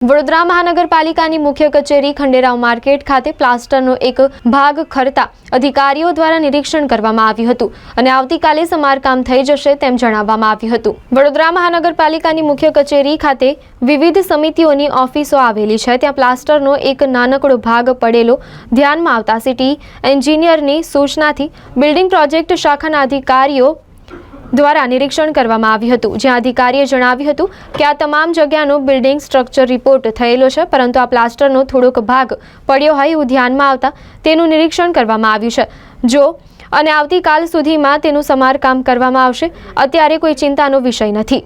વડોદરા મહાનગરપાલિકાની મુખ્ય કચેરી ખંડેરાવ માર્કેટ ખાતે પ્લાસ્ટરનો એક ભાગ ખરતા અધિકારીઓ દ્વારા નિરીક્ષણ કરવામાં આવ્યું હતું અને આવતીકાલે સમારકામ થઈ જશે તેમ જણાવવામાં આવ્યું હતું. વડોદરા મહાનગરપાલિકાની મુખ્ય કચેરી ખાતે વિવિધ સમિતિઓની ઓફિસો આવેલી છે. ત્યાં પ્લાસ્ટરનો એક નાનકડો ભાગ પડેલો ધ્યાનમાં આવતા સિટી એન્જિનિયરની સૂચનાથી બિલ્ડિંગ પ્રોજેક્ટ શાખાના અધિકારીઓ દ્વારા નિરીક્ષણ કરવામાં આવ્યું હતું. જ્યાં અધિકારીએ જણાવ્યું હતું કે આ તમામ જગ્યાનો બિલ્ડિંગ સ્ટ્રક્ચર રિપોર્ટ થયેલો છે, પરંતુ આ પ્લાસ્ટરનો થોડોક ભાગ પડ્યો હોય એવું ધ્યાનમાં આવતા તેનું નિરીક્ષણ કરવામાં આવ્યું છે. જો અને આવતીકાલ સુધીમાં તેનું સમારકામ કરવામાં આવશે, અત્યારે કોઈ ચિંતાનો વિષય નથી.